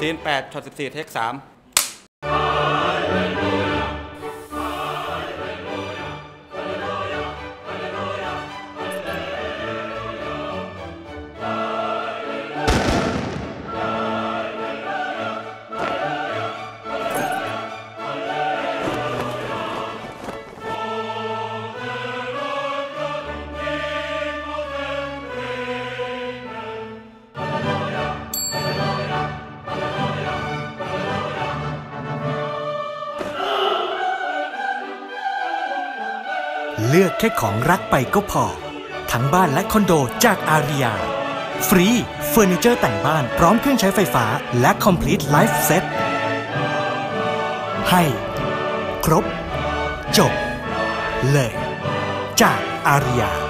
ซีน8ช็อต14 เทค 3 เลือกแค่ของรักไปก็พอ ทั้งบ้านและคอนโดจากอาริยา ฟรีเฟอร์นิเจอร์แต่งบ้านพร้อมเครื่องใช้ไฟฟ้าและ Complete Life Set ให้ ครบ จบ เลย จากอาริยา